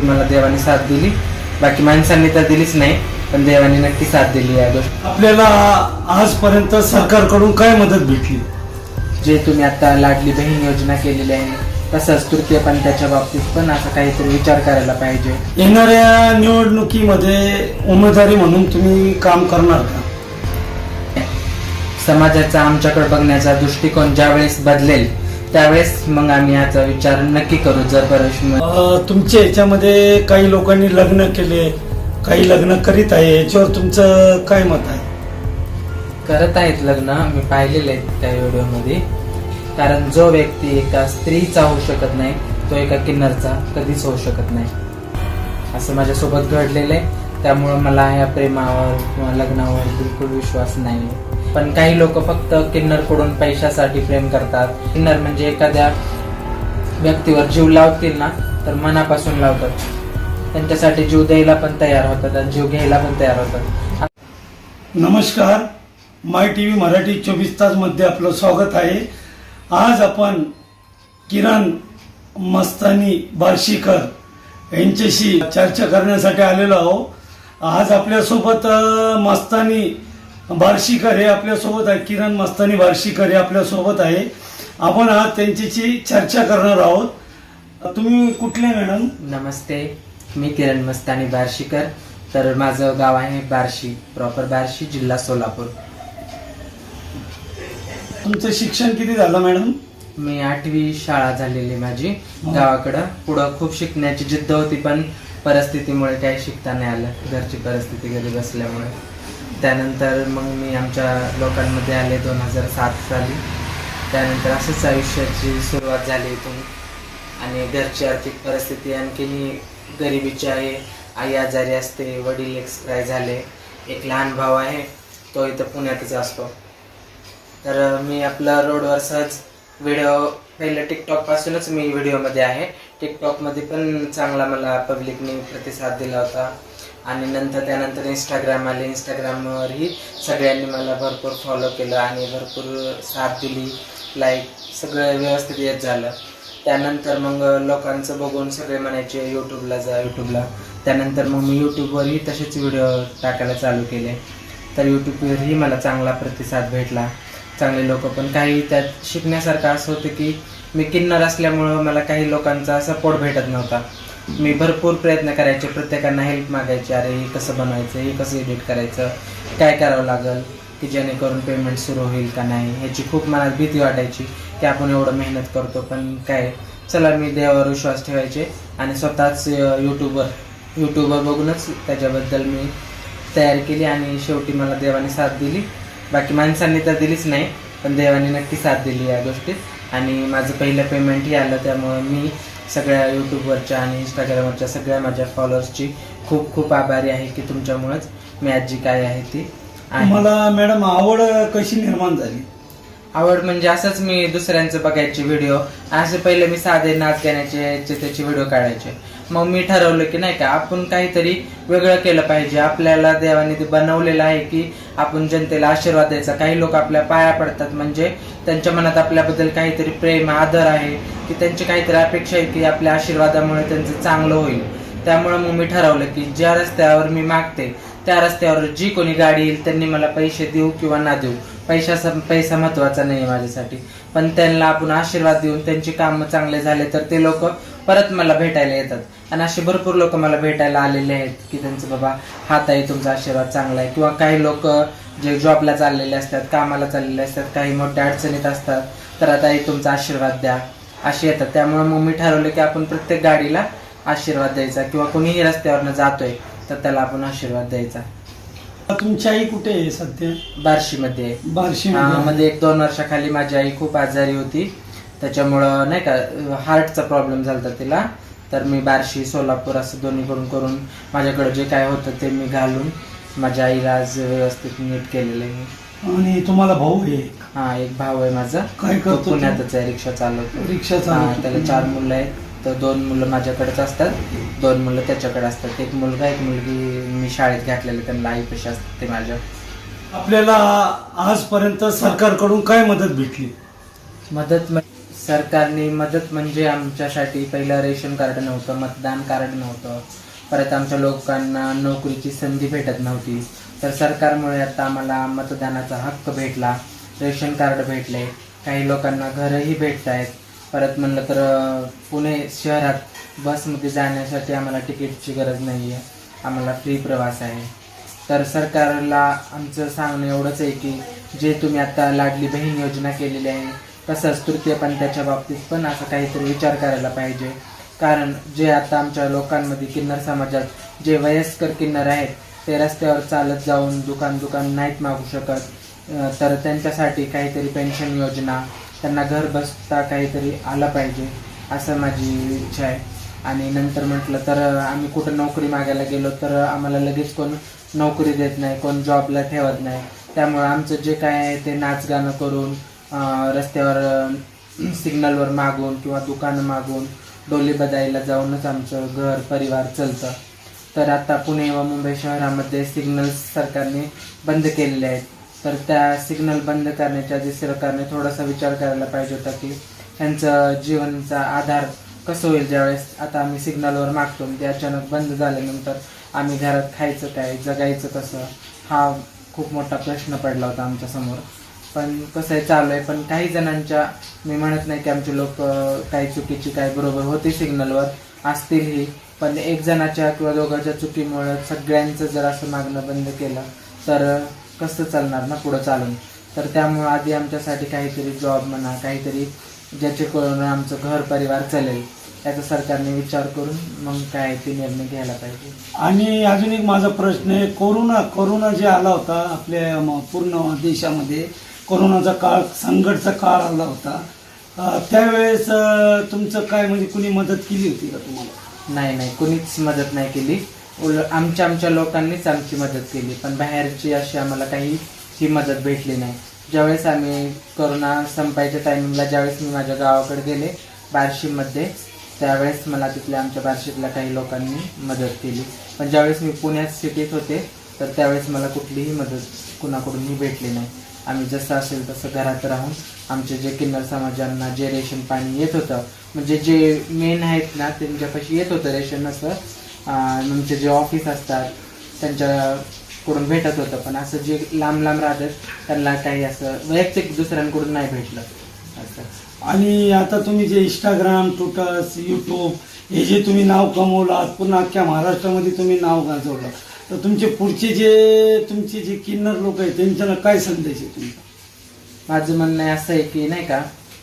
ती मला देवाने साथ दिली. बाकी माणसांनी तर दिलीच नाही पण देवाने नक्की साथ दिली या गोष्ट आपल्याला आजपर्यंत सरकारकडून काय मदत भेटली? जे तुम्ही आता लाडली बहीण योजना केलेली आहे तसंच तृतीय पण त्याच्या बाबतीत पण असं काहीतरी विचार करायला पाहिजे. येणाऱ्या निवडणुकीमध्ये उमेदवारी म्हणून तुम्ही काम करणार का? समाजाचा आमच्याकडे बघण्याचा दृष्टिकोन ज्यावेळेस बदलेल त्यावेळेस मग आम्ही याचा विचार नक्की करू जर अ, तुमच्या ह्याच्यामध्ये काही लोकांनी लग्न केले काही लग्न करीत आहे याच्यावर तुमचं काय मत आहे? करत आहेत लग्न मी पाहिलेले आहेत त्या व्हिडिओमध्ये. कारण जो व्यक्ती एका स्त्रीचा होऊ शकत नाही तो एका किन्नरचा कधीच होऊ शकत नाही. असं माझ्यासोबत घडलेलं आहे. त्यामुळं मला या प्रेमावर किंवा लग्नावर बिलकुल विश्वास नाही पण काही लोक फक्त किन्नरकडून पैशासाठी प्रेम करतात. किन्नर म्हणजे एखाद्या व्यक्तीवर जीव लावतील ना तर मनापासून लावतात. त्यांच्यासाठी जीव द्यायला पण तयार होतात आणि जीव घ्यायला पण तयार होतात. नमस्कार. माय टी व्ही मराठी चोवीस तासमध्ये आपलं स्वागत आहे. आज आपण किरण मस्तानी बार्शीकर यांच्याशी चर्चा करण्यासाठी आलेलो आहोत. आज आपल्यासोबत मस्तानी बार्शीकर हे आपल्यासोबत आहे किरण मस्तानी बार्शीकर हे आपल्यासोबत आहे. आपण आज त्यांच्याशी चर्चा करणार आहोत. तुम्ही कुठले मॅडम? नमस्ते मी किरण मस्तानी बार्शीकर. तर माझं गाव आहे बार्शी प्रॉपर बार्शी जिल्हा सोलापूर. तुमचं शिक्षण किती झालं मॅडम? मी आठवी शाळा झालेली माझी गावाकडं. पुढं खूप शिकण्याची जिद्द होती पण परिस्थितीमुळे काही शिकता नाही आलं. घरची परिस्थिती घरी बसल्यामुळे त्यानंतर मग मी आमच्या लोकांमध्ये आले दोन हजार सात साली. त्यानंतर असंच आयुष्याची सुरुवात झाली इथून. आणि घरची आर्थिक परिस्थिती आणखीन गरिबीची आहे. आई आजारी असते वडील एक्सपायर झाले. एक लहान भाऊ आहे तो इथं पुण्यातच असतो. तर मी आपला रोडवर सहज व्हिडिओ पहिलं टिकटॉकपासूनच मी व्हिडिओमध्ये आहे. टिकटॉकमध्ये पण चांगला मला पब्लिकने प्रतिसाद दिला होता. आणि नंतर त्यानंतर इंस्टाग्राम आले. इंस्टाग्रामवरही सगळ्यांनी मला भरपूर फॉलो केलं आणि भरपूर साथ दिली. लाईक सगळं व्यवस्थित येत झालं. त्यानंतर मग लोकांचं बघून सगळे म्हणायचे यूट्यूबला जा यूट्यूबला त्यानंतर मग मी यूट्यूबवरही तसेच व्हिडिओ टाकायला चालू केले. तर यूट्यूबवरही मला चांगला प्रतिसाद भेटला. चांगले लोक पण. काही त्यात शिकण्यासारखं असं होतं की मी किन्नर असल्यामुळं मला काही लोकांचा सपोर्ट भेटत नव्हता. मी भरपूर प्रयत्न करायचे प्रत्येकांना हेल्प मागायचे अरे हे कसं बनवायचं हे कसं एडिट करायचं काय करावं लागेल की जेणेकरून पेमेंट सुरू होईल का नाही ह्याची खूप मनात भीती वाटायची की आपण एवढं मेहनत करतो पण काय चला मी देवावर विश्वास ठेवायचे आणि स्वतःच यूट्यूबवर यूट्यूबवर बघूनच त्याच्याबद्दल मी तयारी केली आणि शेवटी मला देवाने साथ दिली. बाकी माणसांनी तर दिलीच नाही पण देवाने नक्की साथ दिली या गोष्टीत. आणि माझं पहिलं पेमेंटही आलं त्यामुळं मी सगळ्या यूट्यूबवरच्या आणि इंस्टाग्रामवरच्या सगळ्या माझ्या फॉलोअर्सची खूप खूप आभारी आहे की तुमच्यामुळंच मी आज जी काय आहे ती आहे. तुम्हाला मॅडम आवड कशी निर्माण झाली? आवड म्हणजे असंच मी दुसऱ्यांचं बघायचे व्हिडिओ असे पहिले मी साधे नाच गाण्याचे याचे त्याचे व्हिडिओ काढायचे. मग मी ठरवलं की नाही का आपण काहीतरी वेगळं केलं पाहिजे. आपल्याला देवाने ते बनवलेलं आहे की आपण जनतेला आशीर्वाद द्यायचा. काही लोक आपल्या पाया पडतात म्हणजे त्यांच्या मनात आपल्याबद्दल काहीतरी प्रेम आदर आहे की त्यांची काहीतरी अपेक्षा आहे की आपल्या आशीर्वादामुळे त्यांचं चांगलं होईल. त्यामुळे मग मी ठरवलं की ज्या रस्त्यावर मी मागते त्या रस्त्यावर जी कोणी गाडी येईल त्यांनी मला पैसे देऊ किंवा ना देऊ. पैशाचा पैसा महत्त्वाचा नाही आहे माझ्यासाठी. पण त्यांना आपण आशीर्वाद देऊन त्यांची कामं चांगले झाले तर ते लोक परत मला भेटायला येतात. आणि असे भरपूर लोक मला भेटायला आलेले आहेत की त्यांचं बाबा हात आहे तुमचा आशीर्वाद चांगला आहे. किंवा काही लोक जे जॉबला चाललेले असतात कामाला चाललेले असतात काही मोठ्या अडचणीत असतात तर आता तुमचा आशीर्वाद द्या. असे येतात. त्यामुळे मग मी ठरवलं की आपण प्रत्येक गाडीला आशीर्वाद द्यायचा. किंवा कोणीही रस्त्यावरनं जातोय तर त्याला आपण आशीर्वाद द्यायचा. तुमची आई कुठे आहे सध्या? बार्शीमध्ये. बार्शी मध्ये एक दोन वर्षाखाली माझी आई खूप आजारी होती. त्याच्यामुळं नाही का हार्टचा प्रॉब्लेम झाला तिला. तर मी बार्शी सोलापूर असं दोन्ही करून करून माझ्याकडे जे काय होतं ते मी घालून माझ्या आईला आज व्यवस्थित नीट केलेलं आहे. मी. आणि तुम्हाला भाऊ आहे हा एक भाऊ आहे माझा. काय तो करतो तो? पुण्यातच आहे रिक्षा चालवतो. रिक्षा हा, चालवतो. त्याला चार मुलं आहेत. तर दोन मुलं माझ्याकडेच असतात. दोन मुलं त्याच्याकडे असतात. एक मुलगा एक मुलगी मी शाळेत घातलेले. त्यांना आईपेक्षा असतात ते माझ्या. आपल्याला आजपर्यंत सरकारकडून काय मदत भेटली? मदत सरकारने मदत म्हणजे आमच्यासाठी पहिलं रेशन कार्ड नव्हतं मतदान कार्ड नव्हतं. परत आमच्या लोकांना नोकरीची संधी भेटत नव्हती. तर सरकारमुळे आता आम्हाला मतदानाचा हक्क भेटला रेशन कार्ड भेटले. काही लोकांना घरही भेटत आहेत परत म्हणलं तर पुणे शहरात बसमध्ये जाण्यासाठी आम्हाला तिकीटची गरज नाही आहे आम्हाला फ्री प्रवास आहे. तर सरकारला आमचं सांगणं एवढंच आहे की जे तुम्ही आता लाडली बहीण योजना केलेली आहे तसंच त्याच्या बाबतीत पण असं काहीतरी विचार करायला पाहिजे. कारण जे आता आमच्या लोकांमध्ये किन्नर समाजात जे वयस्कर किन्नर आहेत ते रस्त्यावर चालत जाऊन दुकान दुकान नाहीत मागू शकत. तर त्यांच्यासाठी काहीतरी पेन्शन योजना त्यांना घर बसता काहीतरी आलं पाहिजे असं माझी इच्छा आहे. आणि नंतर म्हटलं तर आम्ही कुठं नोकरी मागायला गेलो तर आम्हाला लगेच कोण नोकरी देत नाही कोण जॉबला ठेवत नाही. त्यामुळं आमचं जे काय आहे ते नाच गाणं करून रस्त्यावर सिग्नलवर मागून किंवा दुकानं मागून डोली बदायला जाऊनच आमचं घर परिवार चालतं. तर आता पुणे व मुंबई शहरामध्ये सिग्नल सरकारने बंद केलेले आहेत. तर त्या सिग्नल बंद करण्याच्या आधी सरकारने थोडासा विचार करायला पाहिजे होता की त्यांचं जीवनचा आधार कसं होईल ज्यावेळेस आता आम्ही सिग्नलवर मागतो ते अचानक बंद झाल्यानंतर आम्ही घरात खायचं काय जगायचं कसं हा खूप मोठा प्रश्न पडला होता आमच्यासमोर. पण कसं आहे चालू आहे. पण काही जणांच्या मी म्हणत नाही की आमचे लोक काही चुकीची काय बरोबर होते सिग्नलवर असतीलही. पण एक जणाच्या किंवा दोघांच्या चुकीमुळे सगळ्यांचं जर असं मागणं बंद केलं तर कसं चालणार ना पुढं चालून? तर त्यामुळं आधी आमच्यासाठी काहीतरी जॉब म्हणा काहीतरी ज्याचे करून आमचं घर परिवार चालेल याचा सरकारने विचार करून मग काय ते निर्णय घ्यायला पाहिजे. आणि अजून एक माझा प्रश्न आहे कोरोना कोरोना जे आला होता आपल्या पूर्ण देशामध्ये कोरोनाचा काळ संकटचा काळ आला होता. त्यावेळेस तुमचं काय म्हणजे कुणी मदत केली होती का तुम्हाला? नाही नाही कुणीच मदत नाही केली. आमच्या आमच्या लोकांनीच आमची मदत केली पण बाहेरची अशी आम्हाला काही ही मदत भेटली नाही. ज्यावेळेस आम्ही कोरोना संपायच्या टायमिंगला ज्यावेळेस मी माझ्या गावाकडे गेले बार्शीमध्ये त्यावेळेस मला तिथल्या आमच्या बार्शीतल्या काही लोकांनी मदत केली. पण ज्यावेळेस मी पुण्यात सिटीत होते तर त्यावेळेस मला कुठलीही मदत कुणाकडूनही भेटली नाही. आम्ही जसं असेल तसं घरात राहून आमचे जे किन्नर समाजांना जे रेशन पाणी येत होतं म्हणजे जे मेन आहेत ना त्यांच्यापाशी येत होतं रेशन असं. आमचे जे ऑफिस असतात त्यांच्याकडून भेटत होतं. पण असं जे लांब लांब राहतात त्यांना काही असं वैयक्तिक दुसऱ्यांकडून नाही भेटलं. असं. आणि आता तुम्ही जे इंस्टाग्राम ट्विटर्स यूट्यूब हे जे तुम्ही नाव कमवलं आज अख्ख्या महाराष्ट्रामध्ये तुम्ही नाव गाजवलं. तर तुमचे पुढचे जे तुमचे जे किन्नर लोक आहेत त्यांच्याला काय संदेश आहे तुमचा? माझं म्हणणं आहे असं आहे की नाही का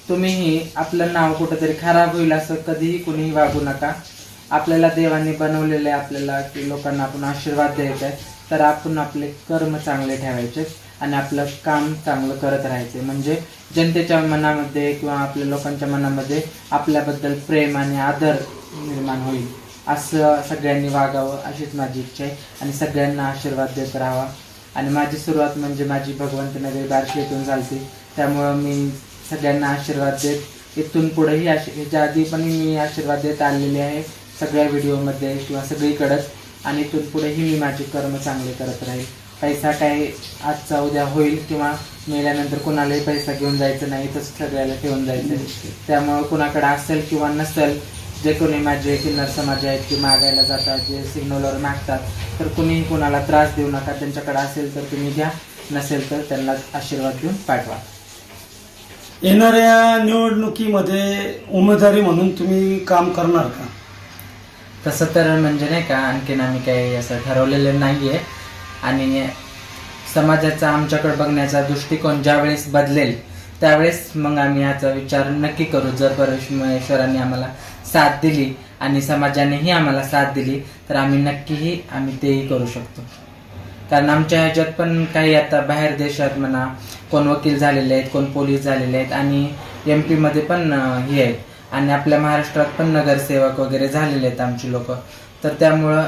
तुम्हीही आपलं नाव कुठंतरी खराब होईल असं कधीही कुणीही वागू नका. आपल्याला देवाने बनवलेलं आहे आपल्याला की लोकांना आपण आशीर्वाद द्यायचा आहे तर आपण आपले कर्म चांगले ठेवायचे आणि आपलं काम चांगलं करत राहायचे. म्हणजे जनतेच्या मनामध्ये किंवा आपल्या लोकांच्या मनामध्ये आपल्याबद्दल प्रेम आणि आदर निर्माण होईल. असं सगळ्यांनी वागावं अशीच माझी इच्छा आहे. आणि सगळ्यांना आशीर्वाद देत राहावा. आणि माझी सुरुवात म्हणजे माझी भगवंत नगरी बारशी येथून झालती. त्यामुळं मी सगळ्यांना आशीर्वाद देत इथून पुढेही आशी ह्याच्या आधी पण मी आशीर्वाद देत आलेले आहे सगळ्या व्हिडिओमध्ये किंवा सगळीकडंच. आणि इथून पुढेही मी माझे कर्म चांगले करत राहील. पैसा काय आजचा उद्या होईल किंवा मेल्यानंतर कुणालाही पैसा घेऊन जायचं नाही तसं सगळ्याला ठेवून जायचं त्यामुळं कुणाकडे असेल किंवा नसेल जे कोणी माझे किन्नर समाज आहेत ते मागायला जातात जे सिग्नलवर मागतात तर कुणीही कुणाला त्रास देऊ नका. त्यांच्याकडे असेल तर तुम्ही घ्या नसेल तर त्यांना आशीर्वाद देऊन पाठवा. येणाऱ्या निवडणुकीमध्ये उमेदवारी म्हणून तुम्ही काम करणार का? तसं तर म्हणजे नाही का आणखीन आम्ही काही असं ठरवलेलं नाही आहे आणि समाजाचा आमच्याकडे बघण्याचा दृष्टिकोन ज्यावेळेस बदलेल त्यावेळेस मग आम्ही याचा विचार नक्की करू जर परमेश्वरांनी आम्हाला साथ दिली आणि समाजानेही आम्हाला साथ दिली तर आम्ही नक्कीही आम्ही तेही करू शकतो. कारण आमच्या ह्याच्यात पण काही आता बाहेर देशात म्हणा कोण वकील झालेले आहेत कोण पोलीस झालेले आहेत आणि एम पीमध्ये पण हे आहेत. आणि आपल्या महाराष्ट्रात पण नगरसेवक वगैरे झालेले आहेत आमची लोक. तर त्यामुळं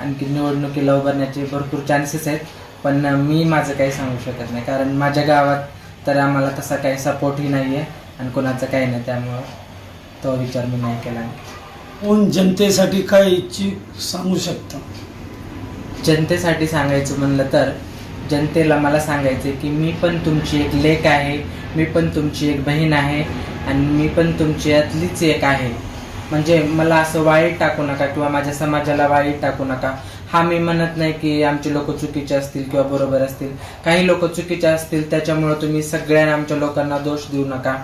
आणखी निवडणुकीला उभारण्याचे भरपूर चान्सेस आहेत पण मी माझं काही सांगू शकत नाही. कारण माझ्या गावात तर आम्हाला तसा काही सपोर्टही नाही आहे आणि कोणाचं काही नाही त्यामुळं. तो विचार मी नाही केला. कोण जनतेसाठी काय इच्छुक सांगू शकता? जनतेसाठी सांगायचं म्हणलं तर जनतेला मला सांगायचं की मी पण तुमची एक लेक आहे मी पण तुमची एक बहीण आहे आणि मी पण तुमची यातलीच एक आहे. म्हणजे मला असं वाईट टाकू नका किंवा माझ्या समाजाला वाईट टाकू नका. हा मी म्हणत नाही की आमचे लोक चुकीचे असतील किंवा बरोबर असतील. काही लोक चुकीचे असतील त्याच्यामुळे तुम्ही सगळ्या आमच्या लोकांना दोष देऊ नका.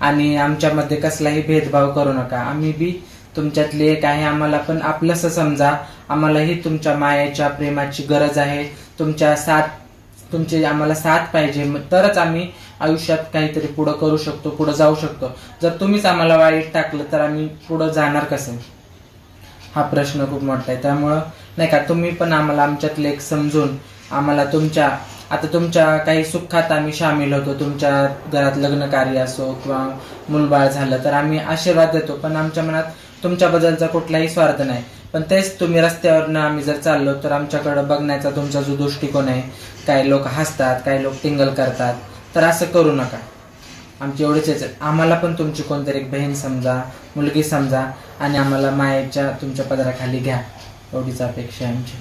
आणि आमच्यामध्ये कसलाही भेदभाव करू नका. आम्ही बी तुमच्यातले एक आहे. आम्हाला पण आपलंसं समजा. आम्हालाही तुमच्या मायेच्या प्रेमाची गरज आहे. तुमच्या साथ तुमचे आम्हाला साथ पाहिजे. मग तरच आम्ही आयुष्यात काहीतरी पुढं करू शकतो पुढं जाऊ शकतो. जर तुम्हीच आम्हाला वाईट टाकलं तर आम्ही पुढं जाणार कसं? हा प्रश्न खूप मोठा आहे. त्यामुळं नाही का तुम्ही पण आम्हाला आमच्यातले एक समजून आम्हाला तुमच्या आता तुमच्या काही सुखात आम्ही सामील होतो तुमच्या घरात लग्न कार्य असो किंवा मुलबाळ झालं तर आम्ही आशीर्वाद देतो पण आमच्या मनात तुमच्याबद्दलचा कुठलाही स्वार्थ नाही. पण तेच तुम्ही रस्त्यावरनं आम्ही जर चाललो तर आमच्याकडं बघण्याचा तुमचा जो दृष्टिकोन आहे काही लोक हसतात काही लोक टिंगल करतात तर असं करू नका. आमची एवढीच आहे. आम्हाला पण तुमची कोणतरी एक बहीण समजा मुलगी समजा आणि आम्हाला मायेच्या तुमच्या पदराखाली घ्या. एवढीच अपेक्षा आहे आमची.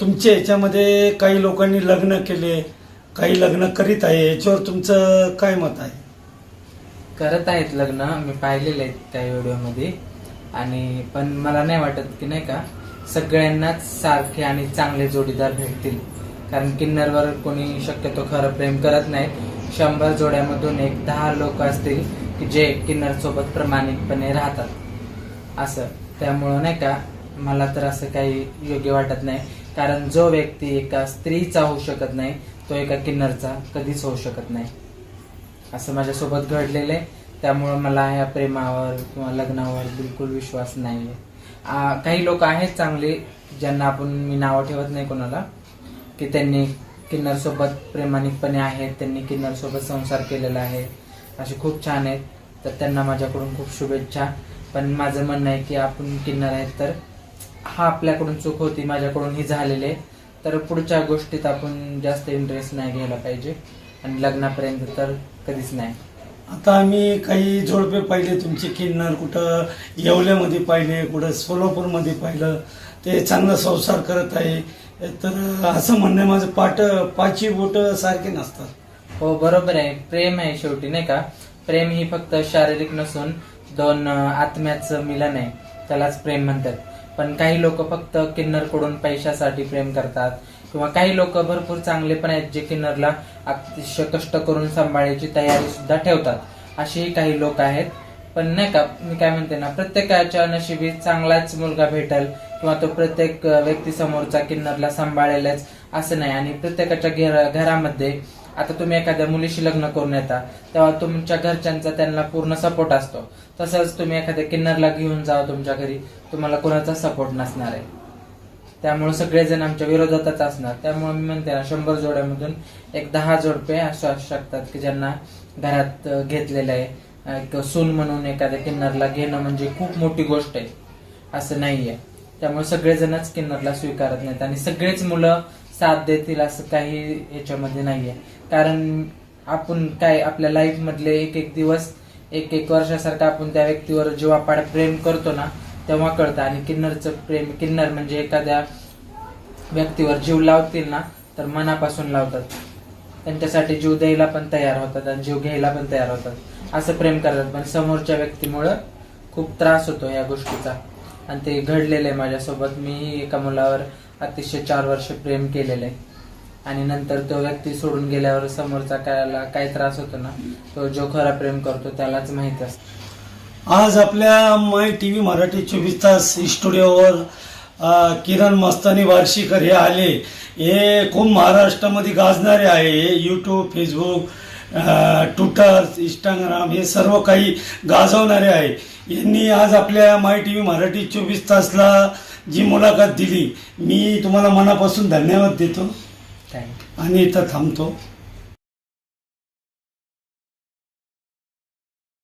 तुमच्या ह्याच्यामध्ये काही लोकांनी लग्न केले काही लग्न करीत आहे याच्यावर तुमचं काय मत आहे? करत आहेत लग्न मी पाहिलेले आहेत त्या व्हिडिओमध्ये. आणि पण मला नाही वाटत की नाही का सगळ्यांनाच सारखे आणि चांगले जोडीदार भेटतील. कारण किन्नरवर कोणी शक्यतो खरं प्रेम करत नाही. शंभर जोड्यामधून एक दहा लोक असतील की जे किन्नर सोबत प्रामाणिकपणे राहतात. असं. त्यामुळं नाही का मला तर असं काही योग्य वाटत नाही. कारण जो व्यक्ती एका स्त्रीचा होऊ शकत नाही तो एका किन्नरचा कधीच होऊ शकत नाही. असं माझ्यासोबत घडलेलं आहे त्यामुळं मला ह्या प्रेमावर किंवा लग्नावर बिलकुल विश्वास नाही आहे काही लोक आहेत चांगले ज्यांना आपण मी नावं ठेवत नाही कोणाला की त्यांनी किन्नरसोबत सोबत आहेत त्यांनी किन्नरसोबत संसार केलेला आहे. असे खूप छान आहेत. तर त्यांना माझ्याकडून खूप शुभेच्छा. पण माझं म्हणणं आहे की आपण किन्नर आहेत तर हा आपल्याकडून चूक होती माझ्याकडून ही झालेली आहे. तर पुढच्या गोष्टीत आपण जास्त इंटरेस्ट नाही घ्यायला पाहिजे. आणि लग्नापर्यंत तर कधीच नाही. आता आम्ही काही जोडपे पाहिले तुमचे किन्नर कुठं येवल्यामध्ये पाहिले कुठं सोलापूरमध्ये पाहिलं. ते चांगला संसार करत आहे. तर असं म्हणणं माझं पाट पाचही बोट सारखे नसतात. हो बरोबर आहे. प्रेम आहे शेवटी नाही का? प्रेम ही फक्त शारीरिक नसून दोन आत्म्याचं मिलन आहे. त्यालाच प्रेम म्हणतात. पण काही लोक फक्त किन्नरकडून पैशासाठी प्रेम करतात. किंवा काही लोक भरपूर चांगले पण आहेत जे किन्नरला अतिशय कष्ट करून सांभाळायची तयारी सुद्धा ठेवतात. असेही काही लोक आहेत. पण नाही का मी काय म्हणते ना प्रत्येकाच्या नशिबी चांगलाच मुलगा भेटल किंवा तो प्रत्येक व्यक्ती समोरचा किन्नरला सांभाळेलच असं नाही. आणि प्रत्येकाच्या घर घरामध्ये आता तुम्ही एखाद्या मुलीशी लग्न करून येता तेव्हा तुमच्या घरच्यांचा त्यांना पूर्ण सपोर्ट असतो. तसंच तुम्ही एखाद्या किन्नरला घेऊन जा तुमच्या घरी. तुम्हाला कोणाचा सपोर्ट नसणार आहे. त्यामुळे सगळेजण आमच्या विरोधातच असणार. त्यामुळे मी म्हणते ना शंभर जोड्यामधून एक दहा जोडपे असू असू शकतात की ज्यांना घरात घेतलेलं आहे. एक सून म्हणून एखाद्या किन्नरला घेणं म्हणजे खूप मोठी गोष्ट आहे. असं नाही आहे त्यामुळे सगळेजणच किन्नरला स्वीकारत नाहीत आणि सगळेच मुलं साथ देतील असं काही याच्यामध्ये नाहीये. कारण आपण काय आपल्या लाईफमधले एक एक दिवस एक एक वर्षासारखं आपण त्या व्यक्तीवर जीवापाड प्रेम करतो ना तेव्हा कळतं. आणि किन्नरचं प्रेम किन्नर म्हणजे एखाद्या व्यक्तीवर जीव लावतील ना तर मनापासून लावतात. त्यांच्यासाठी जीव द्यायला पण तयार होतात आणि जीव घ्यायला पण तयार होतात. असं प्रेम करतात. पण समोरच्या व्यक्तीमुळं खूप त्रास होतो या गोष्टीचा. आणि ते घडलेलं आहे माझ्यासोबत. मी एका मुलावर अतिशय चार वर्ष प्रेम केलेलं आहे. आणि नंतर तो व्यक्ती सोडून गेल्यावर समोरचा कायला काय त्रास होतो ना तो जो खरा प्रेम करतो त्यालाच माहीत असत. आज आपल्या माय टी व्ही मराठी चोवीस तास स्टुडिओवर किरण मस्तानी वार्षिकर हे आले. हे खूप महाराष्ट्रामध्ये गाजणारे आहे. हे यूट्यूब फेसबुक ट्विटर इंस्टाग्राम हे सर्व काही गाजवणारे आहे. यांनी आज आपल्या माय टी व्ही मराठी चोवीस तासला जी मुलाखत दिली मी तुम्हाला मनापासून धन्यवाद देतो. आणि इथं थांबतो.